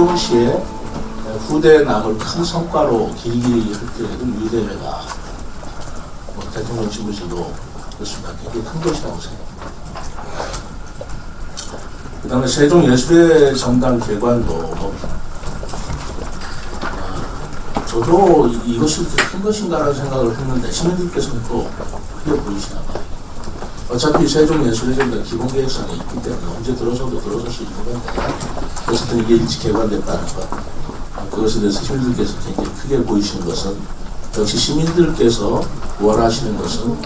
세종시의 후대에 남을 큰 성과로 길이길이 흩어진 유대회가 뭐 대통령 집무실도 그렇습니다. 굉장히 큰 것이라고 생각합니다. 그 다음에 세종예술의 전당 개관도 뭐, 아, 저도 이- 이것이 큰 것인가라는 생각을 했는데 시민들께서는 또 크게 보이시나 봐요. 어차피 세종 예술의 전당 기본 계획상에 있기 때문에 언제 들어서도 들어설 수 있는 건데 어쨌든 이게 일찍 개관됐다는 것 아, 그것에 대해서 시민들께서 굉장히 크게 보이시는 것은 역시 시민들께서 원하시는 것은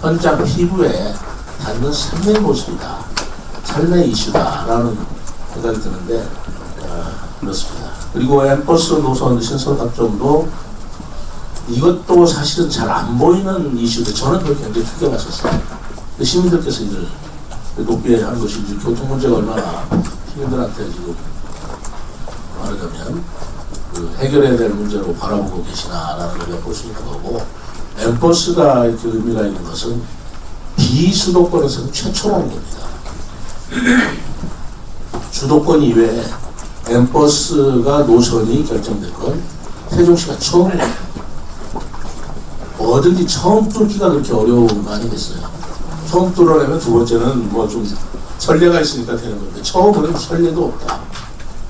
현장 피부에 닿는 삶의 모습이다. 삶의 이슈다라는 생각이 드는데 어, 그렇습니다. 그리고 엠버스 노선 신설 확정도 이것도 사실은 잘 안 보이는 이슈인데 저는 그걸 굉장히. 근데 시민들께서 이걸 높게 하는 것이 교통 문제가 얼마나 시민들한테 지금 말하자면 그 해결해야 될 문제로 바라보고 계시나라는 걸 볼 수 있는 거고 엠버스가 그 의미가 있는 것은 비수도권에서는 최초라는 겁니다. 수도권 이외에 엠버스가 노선이 결정된 건 세종시가 처음이에요. 뭐든지 처음 뚫기가 그렇게 어려운 거 아니겠어요? 처음 뚫어내면 두 번째는 뭐좀 선례가 있으니까 되는 건데 처음에는 선례도 없다.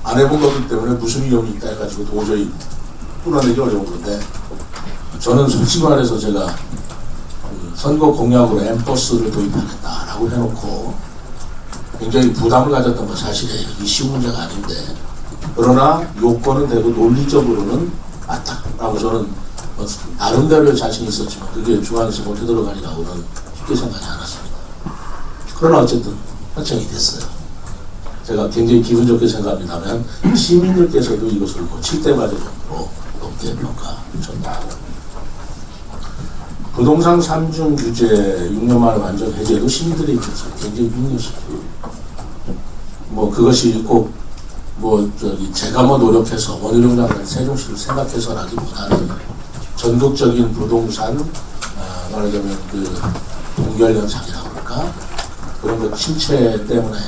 안 해본 거기 때문에 무슨 위험이 있다 해가지고 도저히 뚫어내기 어려운 건데 저는 솔직히 말해서 제가 그 선거 공약으로 엠버스를 도입하겠다라고 해놓고 굉장히 부담을 가졌던 건 사실이에요. 이게 쉬운 문제가 아닌데 그러나 요건은 되고 논리적으로는 맞다라고 저는 뭐 나름대로의 자신이 있었지만 그게 중앙에서 못해 들어가리라고는 쉽게 생각하지 않았습니다. 그러나 어쨌든 확정이 됐어요. 제가 굉장히 기분 좋게 생각합니다만 시민들께서도 이것을 뭐 7대 맞을 정도로 높게 평가합니다. 부동산 삼중 규제 6년 만에 완전 해제도 시민들의 입장에서 굉장히 민요시죠. 뭐 그것이 꼭 뭐 저기 제가 뭐 노력해서 원희룡 장관 세종시를 생각해서라기보다는 전국적인 부동산 아, 말하자면 그 동결 현상이라고 할까 그런 거 침체 때문에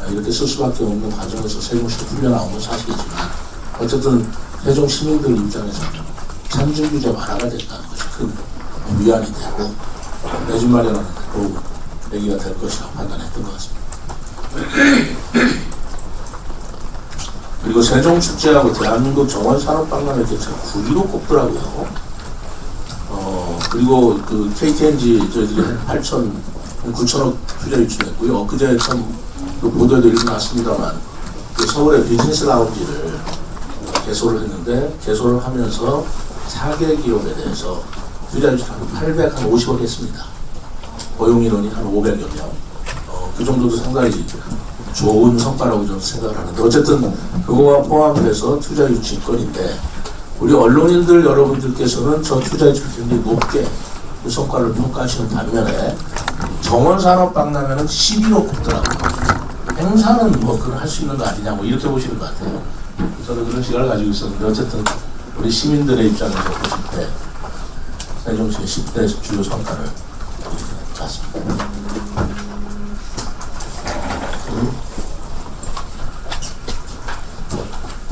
아, 이렇게 쓸 수밖에 없는 과정에서 세종시가 풀려나온 건 사실이지만 어쨌든 세종 시민들 입장에서 삼중 규제 완화가 됐다는 것이 큰 위안이 되고 내 집 마련하는 데 더욱 얘기가 될 것이라고 판단했던 것 같습니다. 그리고 세종축제하고 대한민국 정원산업박람회 참 구기로 꼽더라고요. 어, 그리고 그 KTNG 저희들이 한 8천, 한 9천억 투자 유치했고요. 엊그제 참 그 보도에도 이렇게 났습니다만 그 서울의 비즈니스 라운지를 개소를 했는데 개소를 하면서 4개 기업에 대해서 투자 유치 한 850억 했습니다. 고용 인원이 한 500여 명. 어, 그 정도도 상당히 좋은 성과라고 저는 생각을 하는데 어쨌든 그거와 포함돼서 투자 유치권인데 우리 언론인들 여러분들께서는 저 투자 유치를 굉장히 높게 그 성과를 평가하시는 반면에 정원산업박람회는 11억 꼽더라고요. 행사는 뭐 그걸 할 수 있는 거 아니냐 뭐 이렇게 보시는 것 같아요. 저는 그런 시각을 가지고 있었는데 어쨌든 우리 시민들의 입장에서 보실 때 세종시의 10대 주요 성과를 봤습니다.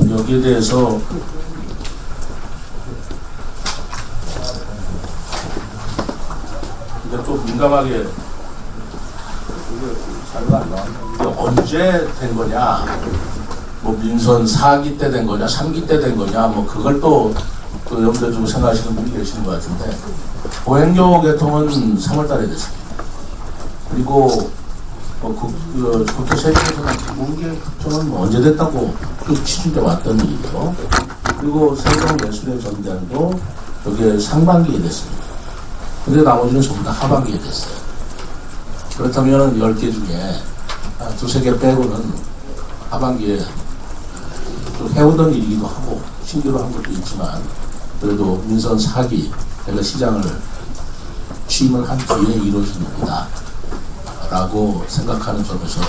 여기에 대해서 이게 또 민감하게. 언제 된 거냐? 뭐 민선 4기 때 된 거냐 3기 때 된 거냐? 뭐 그걸 또, 또 염두에 두고 생각하시는 분이 계시는 것 같은데. 보행료 개통은 3월 달에 됐습니다. 그리고 뭐 국, 그, 국회 세종에서는 기본계획 확정은 뭐 언제 됐다고 쭉 취준돼 왔던 일이죠. 그리고 세종 예술의 전당도 여기에 상반기에 됐습니다. 근데 나머지는 전부 다 하반기에 됐어요. 그렇다면 10개 중에 한 두세 개 빼고는 하반기에 좀 해오던 일이기도 하고 신규로 한 것도 있지만 그래도 민선 4기 내가 시장을 취임을 한 뒤에 이루어진 겁니다. 라고 생각하는 점에서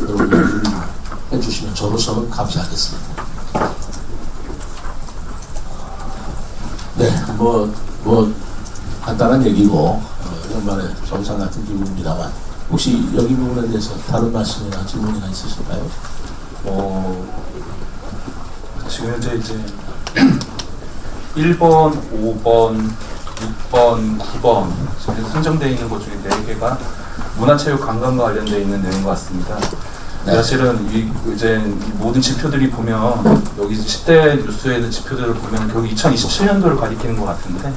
여러분들 해주시면 저로서는 감사하겠습니다. 네, 뭐, 뭐, 간단한 얘기고, 어, 연말에 정상 같은 기분입니다만, 혹시 여기 부분에 대해서 다른 말씀이나 질문이나 있으실까요? 어, 지금 현재 이제 1번, 5번, 6번, 9번 지금 선정되어 있는 것 중에 4개가 문화체육 관광과 관련되어 있는 내용 같습니다. 네. 사실은 이, 이제 이 모든 지표들이 보면 여기 10대 뉴스에 있는 지표들을 보면 결국 2027년도를 가리키는 것 같은데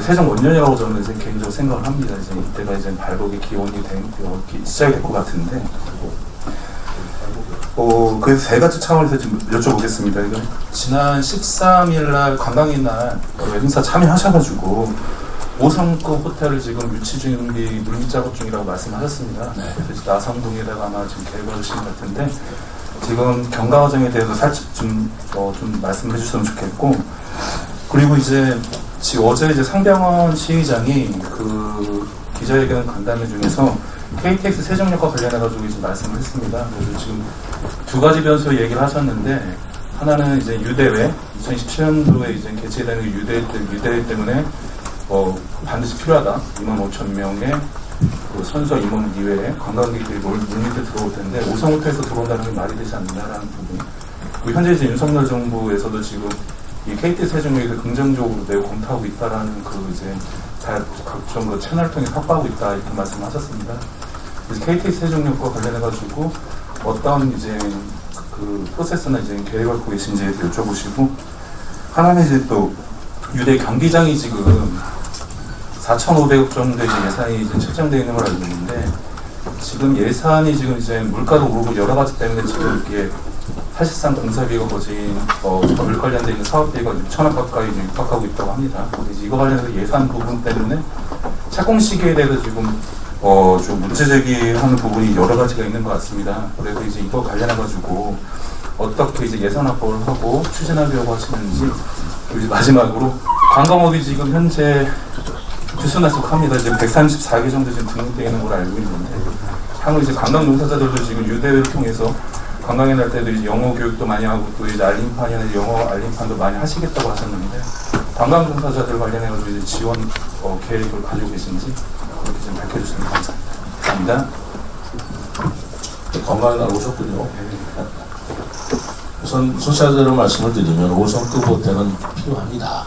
세종 원년이라고 저는 이제 개인적으로 생각을 합니다. 이제 이때가 이제 발록의 기원이 된 어, 기- 시작이 될 것 같은데 어, 그 세 가지 차원에서 좀 여쭤보겠습니다. 이거 지난 13일 날 관광의 날 어, 행사 참여하셔가지고 5성급 호텔을 지금 유치 중이 물밑 작업 중이라고 말씀하셨습니다. 네. 그래서 나성동에다가 아마 지금 계획을 하신 것 같은데 지금 경과 과정에 대해서 살짝 좀, 어, 좀 말씀해 주셨으면 좋겠고 그리고 이제 지금 어제 이제 상병원 시의장이 그 기자회견 간담회 중에서 KTX 세정역과 관련해가지고 이제 말씀을 했습니다. 그래서 지금 두 가지 변수 얘기를 하셨는데 하나는 이제 유대회 2017년도에 이제 개최되는 그 유대회, 때- 유대회 때문에 어, 반드시 필요하다. 2만 5천 명의 그 선수와 임원 이외에 관광객들이 물, 물 밑에 들어올 텐데 오성 호텔에서 들어온다는 게 말이 되지 않는다라는 부분. 그리고 현재 이제 윤석열 정부에서도 지금 이 KT 세종에서 긍정적으로 매우 검토하고 있다라는 그 이제 다 각종 그 채널 통해 확보하고 있다 이렇게 말씀하셨습니다. 그래서 KT 세종역과 관련해 가지고 어떤 이제 그 프로세스나 이제 계획을 갖고 대해서 여쭤보시고 하나는 이제 또 유대 경기장이 지금 4,500억 정도 이제 예산이 이제 책정되어 있는 걸 알고 있는데 지금 예산이 지금 이제 물가도 오르고 여러 가지 때문에 지금 이게 사실상 공사비가 거의 어, 물 있는 사업비가 6천억 가까이 이제 육박하고 있다고 합니다. 그래서 이거 관련해서 예산 부분 때문에 착공 시기에 대해서 지금 어, 좀 문제 제기하는 부분이 여러 가지가 있는 것 같습니다. 그래서 이제 이거 관련해 가지고 어떻게 이제 예산 확보를 하고 추진하려고 하시는지 이제 마지막으로 관광업이 지금 현재 들쑥날쑥합니다. 지금 134개 정도 지금 등록되어 있는 걸 알고 있는데 향후 이제 관광 종사자들도 지금 유대를 통해서 관광의 날 때도 이제 영어 교육도 많이 하고 또 이제 알림판이나 영어 알림판도 많이 하시겠다고 하셨는데 관광 종사자들 관련해서 이제 지원 어, 계획을 가지고 계신지 그렇게 좀 밝혀주시면 감사합니다. 감사합니다. 건강에 날 오셨군요. 우선 순차대로 말씀을 드리면 5성급 호텔은 필요합니다.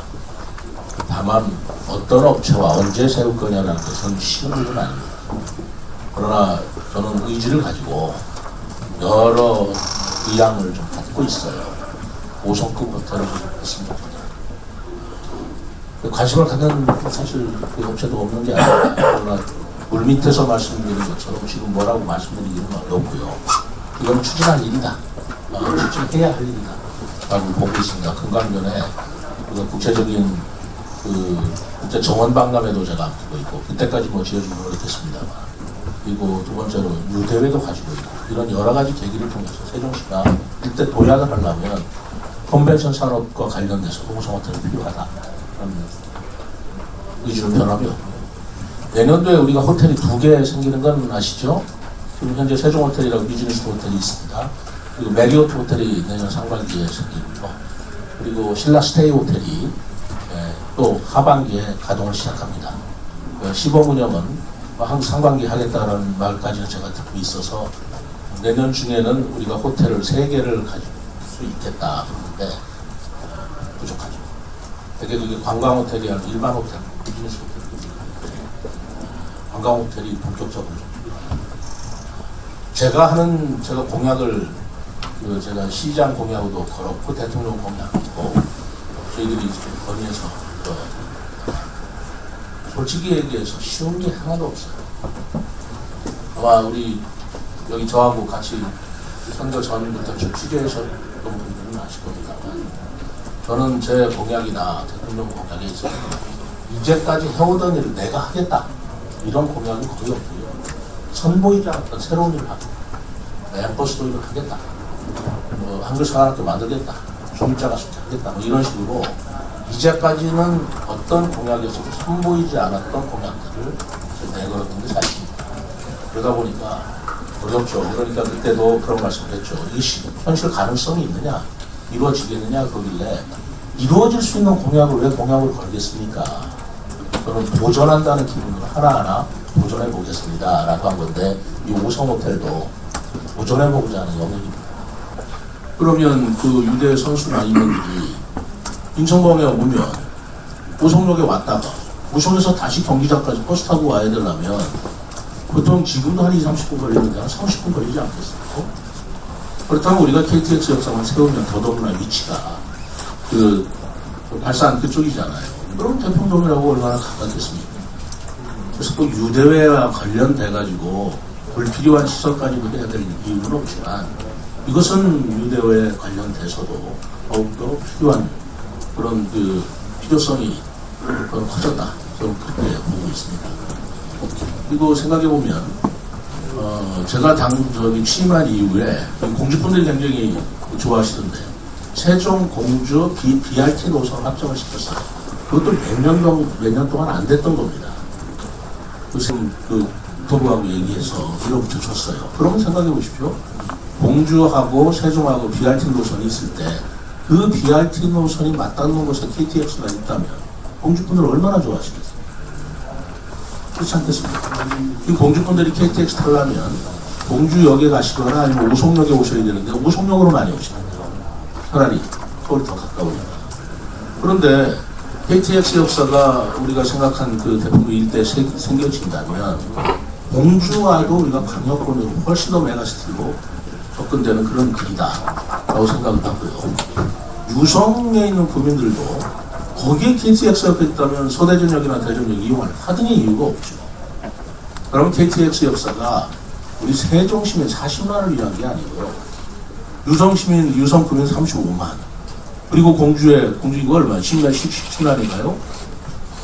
다만 어떤 업체와 언제 세울 거냐라는 것은 쉬운 일은 아닙니다. 그러나 저는 의지를 가지고 여러 의향을 좀 갖고 있어요. 5성급 호텔을 했으면 좋겠다. 관심을 갖는 사실 그 업체도 없는 게 아니라 그러나 물 밑에서 말씀드리는 것처럼 지금 뭐라고 말씀드리기는 어렵고요. 이건 추진할 일이다. 어, 추진해야 할 일이다. 라고 보고 있습니다. 금강변에 그 국제적인 그 국제 정원 박람회도 제가 앞두고 있고 그때까지 뭐 지어주면 그렇겠습니다만 그리고 두 번째로 유대회도 가지고 있고 이런 여러 가지 계기를 통해서 세종시가 이때 도약을 하려면 컨벤션 산업과 관련돼서 호성호텔이 필요하다. 그런 의지는 변함이 없고요. 내년도에 우리가 호텔이 두 개 생기는 건 아시죠? 지금 현재 세종 호텔이라고 비즈니스 호텔이 있습니다. 그리고 메리오트 호텔이 내년 상반기에 생기고요. 그리고 신라 스테이 호텔이 예, 또 하반기에 가동을 시작합니다. 그 시범 운영은 한 상반기 하겠다는 말까지는 제가 듣고 있어서 내년 중에는 우리가 호텔을 세 개를 가질 수 있겠다 그러는데 부족하죠. 되게 그게 관광 호텔이 아니라 일반 호텔, 비즈니스 호텔. 관광 호텔이 본격적으로. 제가 하는 제가 공약을 그 제가 시장 공약도 걸었고 대통령 공약도 저희들이 건의해서 그 솔직히 얘기해서 쉬운 게 하나도 없어요. 아마 우리 여기 저하고 같이 선거 전부터 쭉 취재하셨던 분들은 아실 겁니다만 저는 제 공약이나 대통령 공약에 있어서 이제까지 해오던 일을 내가 하겠다 이런 공약은 거의 없고요. 선보이지 않았던 새로운 일을 하고 엠버스 도입을 하겠다. 뭐 한글 사관학교 만들겠다. 중일자가 하겠다. 뭐 이런 식으로 이제까지는 어떤 공약에서도 선보이지 않았던 공약들을 내걸었던 게 사실입니다. 그러다 보니까 어렵죠. 그러니까 그때도 그런 말씀을 했죠. 시- 현실 가능성이 있느냐, 이루어지겠느냐 그러길래 이루어질 수 있는 공약을 왜 공약을 걸겠습니까? 저는 도전한다는 기분으로 하나하나 도전해 보겠습니다. 라고 한 건데 이 오성 호텔도 도전해 보고자 하는 영역입니다. 그러면 그 유대 선수나 임원들이 인천공항에 오면 오송역에 왔다가 오송에서 다시 경기장까지 버스 타고 와야 되려면 보통 지금도 한 2, 30분 걸리는데 한 30분 걸리지 않겠어요? 그렇다면 우리가 KTX 역사만 세우면 더더구나 위치가 그 발산 그쪽이잖아요. 그럼 태평동이라고 얼마나 가깝겠습니까? 그래서 또 유대회와 관련돼가지고 불필요한 시설까지도 해야 될 이유는 없지만 이것은 유대회에 관련돼서도 더욱더 필요한 그런 그 필요성이 더 커졌다. 저는 그렇게 보고 있습니다. 그리고 생각해보면 어, 제가 당 저기 취임한 이후에 공주분들이 굉장히 좋아하시던데 세종 공주 비, BRT 노선 확정을 시켰어요. 그것도 몇년 몇년 동안 안 됐던 겁니다. 그래서 그 도부하고 얘기해서 밀어붙여 줬어요. 그러면 생각해 보십시오. 공주하고 세종하고 BRT 노선이 있을 때 그 BRT 노선이 맞닿는 곳에 KTX가 있다면 공주분들 얼마나 좋아하시겠어요? 그렇지 않겠습니까? 이 공주분들이 KTX 타려면 공주역에 가시거나 아니면 오송역에 오셔야 되는데 오송역으로 많이 오시면 돼요. 차라리 서울이 더 가까우니까. 그런데 KTX 역사가 우리가 생각한 그 대통령 일대 세- 생겨진다면 공주와도 우리가 강력권으로 훨씬 더 메가시티로 접근되는 그런 길이다라고 생각을 하고요. 유성에 있는 구민들도 거기에 KTX가 있다면 서대전역이나 대전역 이용할 하등의 이유가 없죠. 그럼 KTX 역사가 우리 세종시민 40만을 위한 게 아니고요. 유성시민, 유성구민 35만. 그리고 공주의, 공주 이거 얼마? 10만, 17만인가요?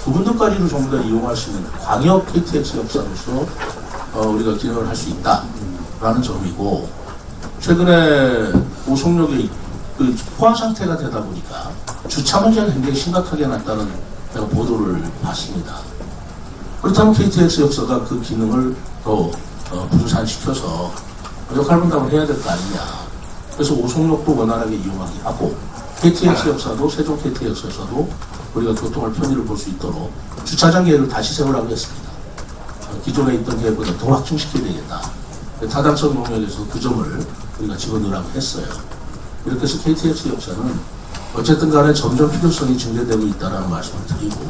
그분들까지도 전부 다 이용할 수 있는 광역 KTX 역사로서 어, 우리가 기능을 할 수 있다라는 점이고, 최근에 오송역에 그 포화 상태가 되다 보니까 주차 문제가 굉장히 심각하게 났다는 보도를 봤습니다. 그렇다면 KTX 역사가 그 기능을 더 어, 분산시켜서 역할 분담을 해야 될 거 아니냐. 그래서 오송역도 원활하게 이용하게 하고 KTX 역사도 세종 KTX 역사도 우리가 교통을 편의를 볼 수 있도록 주차장 계획을 다시 세우라고 했습니다. 어, 기존에 있던 계획보다 더 확충시켜야 되겠다. 타당성 농역에서 그 점을 우리가 집어넣으라고 했어요. 이렇게 해서 KTX 역사는 어쨌든 간에 점점 필요성이 증대되고 있다는 말씀을 드리고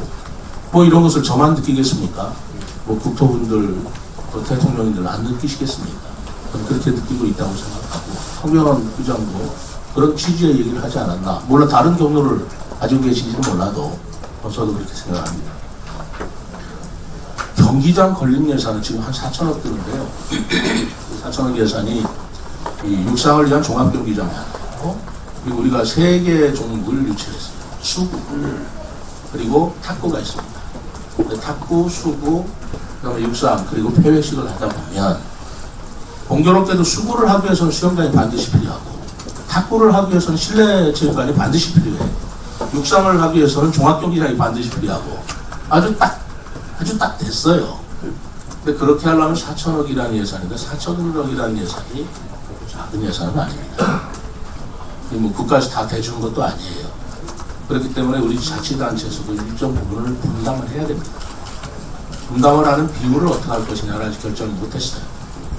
뭐 이런 것을 저만 느끼겠습니까? 뭐 국토분들, 뭐 대통령님들 안 느끼시겠습니까? 그렇게 느끼고 있다고 생각하고 황교안 부장도 그런 취지의 얘기를 하지 않았나 물론 다른 경로를 가지고 계신지는 몰라도 어, 저도 그렇게 생각합니다. 경기장 건립 예산은 지금 한 4천억 드는데요. 4천억 예산이 이 육상을 위한 종합경기장이 하나고 그리고 우리가 세 개의 종목을 유치했어요. 수구 그리고 탁구가 있습니다. 탁구, 수구, 그다음에 육상 그리고 폐회식을 하다 보면 공교롭게도 수구를 하기 위해서는 수영장이 반드시 필요하고 탁구를 하기 위해서는 실내 체육관이 반드시 필요해. 육상을 하기 위해서는 종합경기장이 반드시 필요하고 아주 딱 아주 딱 됐어요. 근데 그렇게 하려면 4천억이라는 예산인데 4천억이라는 예산이 작은 예산은 아닙니다. 이뭐 국가에서 다 대주는 것도 아니에요. 그렇기 때문에 우리 자치단체에서도 일정 부분을 분담을 해야 됩니다. 분담을 하는 비율을 어떻게 할 것이냐를 아직 결정을 못했어요.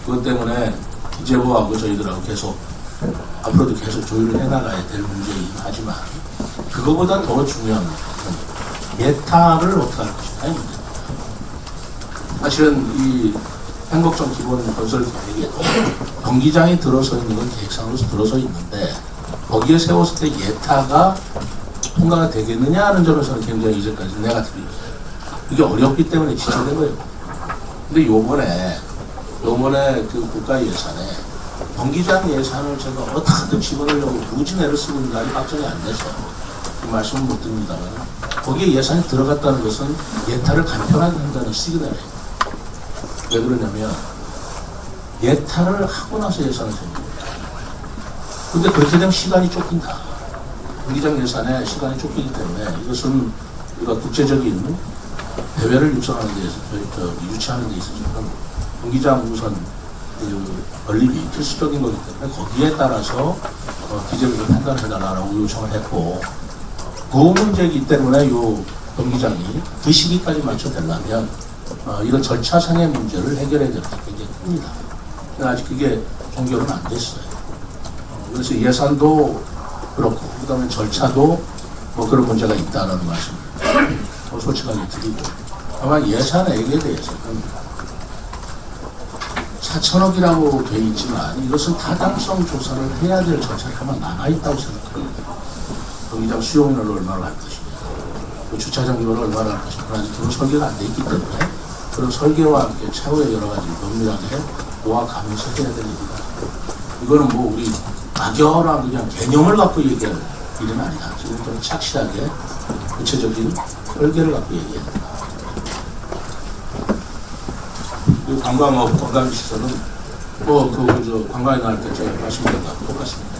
그것 때문에 기재부하고 저희들하고 계속 앞으로도 계속 조율을 해나가야 될 문제이긴 하지만 그거보다 더 중요한 것은 예타를 어떻게 할 것이냐의 문제입니다. 사실은 이 행복정 기본 건설 계획에도 경기장이 들어서 있는 건 계획상으로서 들어서 있는데 거기에 세웠을 때 예타가 통과가 되겠느냐 하는 점에서는 굉장히 이제까지 내가 드리겠어요. 이게 어렵기 때문에 지체된 거예요. 근데 요번에 요번에 그 국가 예산에 경기장 예산을 제가 어떻게든 집어넣으려고 무지 애를 쓰고 있는 게 아직 확정이 안 돼서 그 말씀은 못 드립니다만 거기에 예산이 들어갔다는 것은 예타를 간편화한다는 시그널이에요. 왜 그러냐면 예타를 하고 나서 예산을 세웁니다. 근데 되면 시간이 쫓긴다. 경기장 예산에 시간이 쫓기기 때문에 이것은 우리가 국제적인 대회를 육성하는 데 있어서 저, 유치하는 데 있어서는 경기장 우선 그 건립이 필수적인 거기 때문에 거기에 따라서 어, 기재부를 판단해달라고 요청을 했고 그 문제이기 때문에 요 경기장이 그 시기까지 맞춰되려면 어, 이런 절차상의 문제를 해결해야 될 게 굉장히 큽니다. 아직 그게 종결은 안 됐어요. 어, 그래서 예산도 그렇고 그다음에 절차도 뭐 그런 문제가 있다는 말씀 뭐 솔직하게 드리고 아마 예산액에 대해서는 4천억이라고 돼 있지만 이것은 타당성 조사를 해야 될 절차가 아마 남아 있다고 생각합니다. 경기장 수용 인원을 얼마나 할그 주차장 비용을 얼마나 할 것이냐, 아직 그런 설계가 안 돼 있기 때문에 그런 설계와 함께 차후에 여러 가지 면밀하게 모아가면서 해야 될 일이다. 이거는 뭐 우리 막연한 그냥 개념을 갖고 얘기할 일은 아니다. 지금 좀 착실하게 구체적인 설계를 갖고 얘기해야 된다. 그 관광업 관광시설은 뭐그 관광에 나갈 때 제가 말씀드린 거하고 똑같습니다.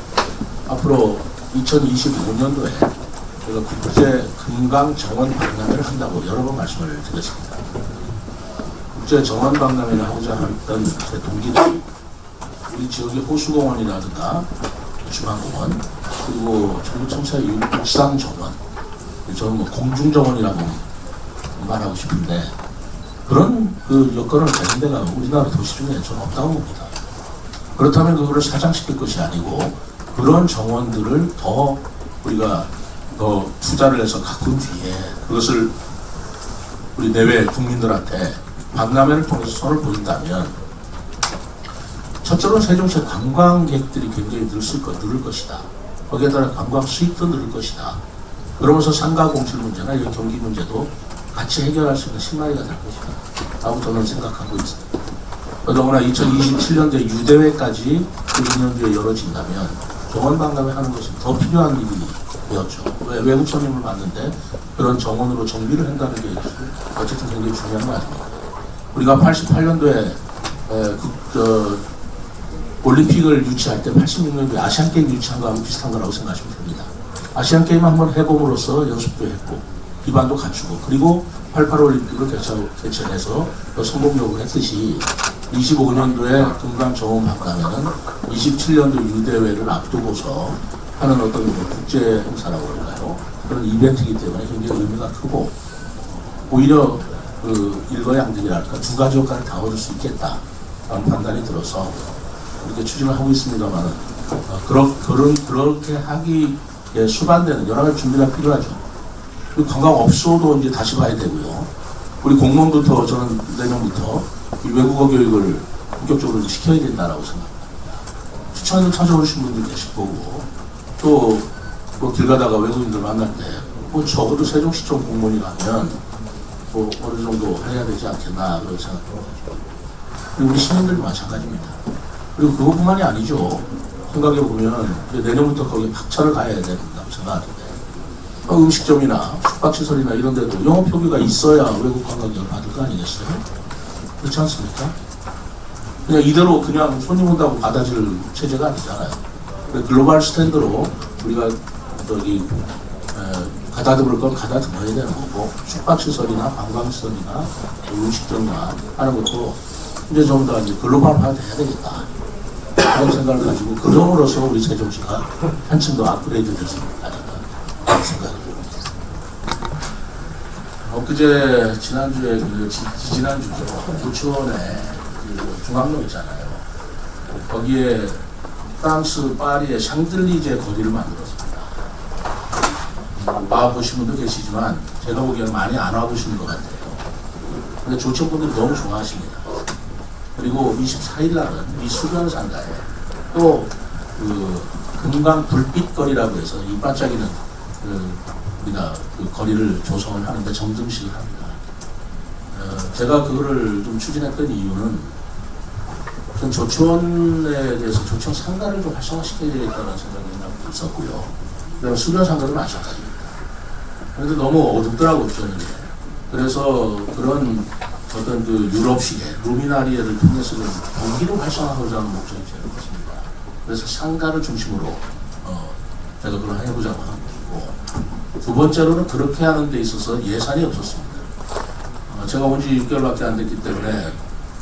앞으로 2025년도에 저희가 국제 금강 정원 박람회를 한다고 여러 번 말씀을 드렸습니다. 국제 정원 박람회를 하고자 했던 제 동기는 우 리 지역의 호수공원이라든가 중앙공원 그리고 전국 청사의 육상정원 저는 뭐 공중정원이라고 말하고 싶은데 그런 그 여건을 가진 데가 우리나라 도시 중에 좀 없다고 봅니다. 그렇다면 그거를 사장시킬 것이 아니고 그런 정원들을 더 우리가 더 투자를 해서 가꾼 뒤에 그것을 우리 내외 국민들한테 박람회를 통해서 손을 보인다면 첫째로 세종시 관광객들이 굉장히 늘을, 것, 늘을 것이다. 거기에 따라 관광 수익도 늘을 것이다. 그러면서 상가 공실 문제나 이 경기 문제도 같이 해결할 수 있는 신마리가 될 것이다. 라고 저는 생각하고 있습니다. 더더구나 2027년도에 유대회까지 그 2년 뒤에 열어진다면 정원박람회 하는 것은 더 필요한 일이 되었죠. 왜 외국 손님을 받는데 그런 정원으로 정비를 한다는 게 어쨌든 굉장히 중요한 거 아닙니까? 우리가 88년도에 그, 저, 올림픽을 유치할 때 86년도에 아시안게임 유치한 거하고 비슷한 거라고 생각하시면 됩니다. 아시안게임 한번 해봄으로써 연습도 했고 기반도 갖추고 그리고 88올림픽을 개최, 개최해서 또 성공적으로 했듯이 25년도에 금강 정원 박람회는 27년도 유대회를 앞두고서 하는 어떤 그 국제 행사라고 할까요? 그런 이벤트이기 때문에 굉장히 의미가 크고 오히려 그 일거양득이랄까 두 가지 효과를 다 얻을 수 있겠다 라는 판단이 들어서 이렇게 추진을 하고 있습니다만 어, 그러, 그런, 그렇게 하기에 수반되는 여러 가지 준비가 필요하죠. 관광업소도 이제 다시 봐야 되고요. 우리 공무원부터 저는 내년부터 이 외국어 교육을 본격적으로 시켜야 된다라고 생각합니다. 추천을 찾아오신 분들 계실 거고 또 뭐 길 가다가 외국인들 만날 때 뭐 적어도 세종시청 공무원이라면 뭐 어느 정도 해야 되지 않겠나 그런 생각을 그리고 우리 시민들도 마찬가지입니다. 그리고 그것뿐만이 아니죠. 생각해 보면 내년부터 거기에 박차를 가야 된다고 생각하는데 어, 음식점이나 숙박시설이나 이런 데도 영업 표기가 있어야 외국 관광객을 받을 거 아니겠어요? 그렇지 않습니까? 그냥 이대로 그냥 손님 온다고 받아줄 체제가 아니잖아요. 글로벌 스탠드로 우리가 저기 에, 가다듬을 건 가다듬어야 되는 거고 숙박시설이나 관광시설이나 음식점이나 하는 것도 이제 좀더 이제 글로벌화 돼야 되겠다. 그런 생각을 가지고 그럼으로써 우리 세종시가 한층 더 업그레이드 됐으면 아닌가 생각을 듭니다. 엊그제 지난주에 그 지, 지난주죠 부추원에 그 중앙로 있잖아요. 거기에 프랑스 파리의 샹들리제 거리를 만들었습니다. 와보신 분도 계시지만 제가 보기에는 많이 안 와보시는 것 같아요. 근데 조청분들이 너무 좋아하십니다. 그리고 24일 날은 이 수변상가에 또그 금강 불빛거리라고 해서 이 반짝이는 그 우리가 그 거리를 조성을 하는데 점등식을 합니다. 어, 제가 그거를 좀 추진했던 이유는 전 조천에 대해서 조천 상가를 좀 활성화시켜야 되겠다는 생각이 있었고요. 그다음에 수변 상가도 마찬가지입니다. 그런데 너무 어둡더라고요, 저는. 그래서 그런 어떤 그 유럽식의 루미나리에를 통해서 좀 경기를 활성화하고자 하는 목적이 제일 컸습니다. 그래서 상가를 중심으로 어, 그걸 해보자고 한 것이고 두 번째로는 그렇게 하는 데 있어서 예산이 없었습니다. 어, 제가 온 지 6개월밖에 안 됐기 때문에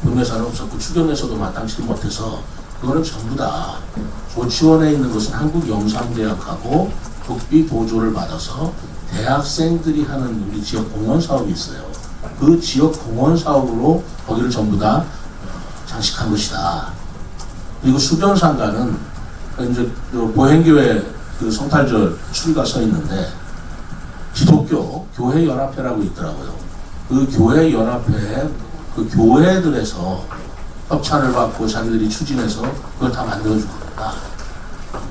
분예산은 없었고 추경에서도 마땅치 못해서 그거는 전부 다 조치원에 있는 것은 한국영상대학하고 국비 보조를 받아서 대학생들이 하는 우리 지역 공원 사업이 있어요. 그 지역 공원 사업으로 거기를 전부 다 어, 장식한 것이다. 그리고 수변상가는 이제 그 보행교회 그 성탄절 추리가 써 있는데 기독교 교회 연합회라고 있더라고요. 그 교회 연합회 그 교회들에서 협찬을 받고 자기들이 추진해서 그걸 다 만들어 준 겁니다.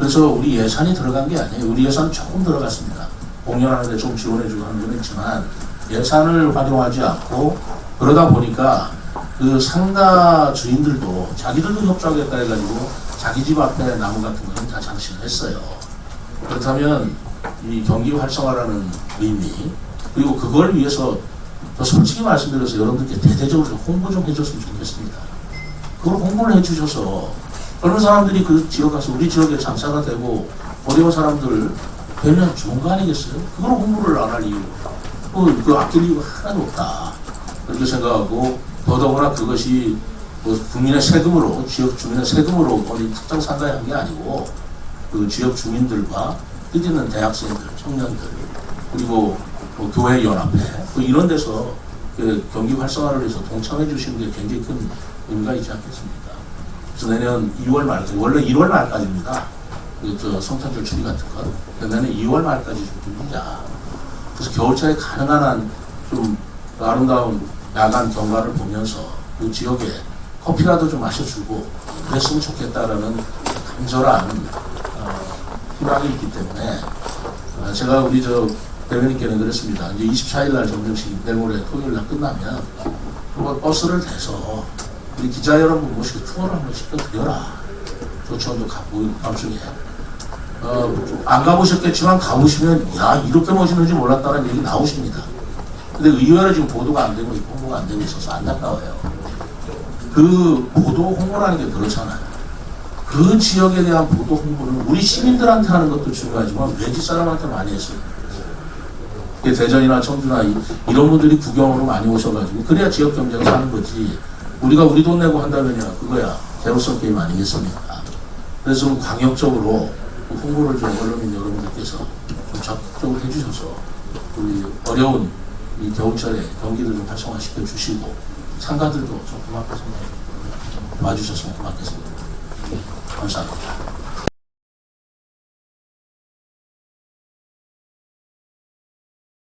그래서 우리 예산이 들어간 게 아니에요. 우리 예산 조금 들어갔습니다. 공연하는데 좀 지원해주고 하는 건 있지만 예산을 활용하지 않고 그러다 보니까 그 상가 주인들도 자기들도 협조하겠다 해가지고 자기 집 앞에 나무 같은 거는 다 장식을 했어요. 그렇다면 이 경기 활성화라는 의미 그리고 그걸 위해서 저 솔직히 말씀드려서 여러분들께 대대적으로 좀 홍보 좀 해줬으면 좋겠습니다. 그걸 홍보를 해주셔서 그런 사람들이 그 지역 가서 우리 지역에 장사가 되고 어려운 사람들 되면 좋은 거 아니겠어요? 그걸 홍보를 안 할 이유. 그, 그 이유가 하나도 없다. 그렇게 생각하고 더더구나 그것이 뭐 국민의 세금으로 지역 주민의 세금으로 어디 특정 상가에 한 게 아니고 그 지역 주민들과 뜻있는 대학생들, 청년들 그리고 뭐 교회 연합회 뭐 이런 데서 그 경기 활성화를 위해서 동참해 주시는 게 굉장히 큰 의미가 있지 않겠습니까? 그래서 내년 2월 말까지 원래 1월 말까지입니다. 그저 성탄절 추리 같은 거. 내년 2월 말까지 좀 빌리자. 그래서 겨울철에 가능한 한 좀 아름다운 야간 경관을 보면서 그 지역에 커피라도 좀 마셔주고 그랬으면 좋겠다라는 간절한 어, 희망이 있기 때문에 어, 제가 우리 저 대변인께는 그랬습니다. 이제 24일 날 점정식 내일 모레 토요일 날 끝나면 그거 버스를 대서 우리 기자 여러분 모시고 투어를 한번 시켜드려라. 조천도 가고 나중에 어, 안 가보셨겠지만 가보시면 야 이렇게 멋있는지 몰랐다는 얘기 나오십니다. 근데 의외로 지금 보도가 안 되고 홍보가 안 되고 있어서 안타까워요. 그 보도 홍보라는 게 그렇잖아요. 그 지역에 대한 보도 홍보는 우리 시민들한테 하는 것도 중요하지만 외지 사람한테 많이 했어요. 대전이나 청주나 이, 런 분들이 구경으로 많이 오셔가지고 그래야 지역 경제가 사는 거지. 우리가 우리 돈 내고 한다면야 그거야 제로섬 게임 아니겠습니까? 그래서 좀 광역적으로 그 홍보를 좀 언론인 여러분들께서 좀 적극적으로 해주셔서 우리 어려운 이 겨울철에 경기를 좀 활성화시켜 주시고 상가들도 좀 고맙게 생각해 와주셨으면 고맙겠습니다. 감사합니다.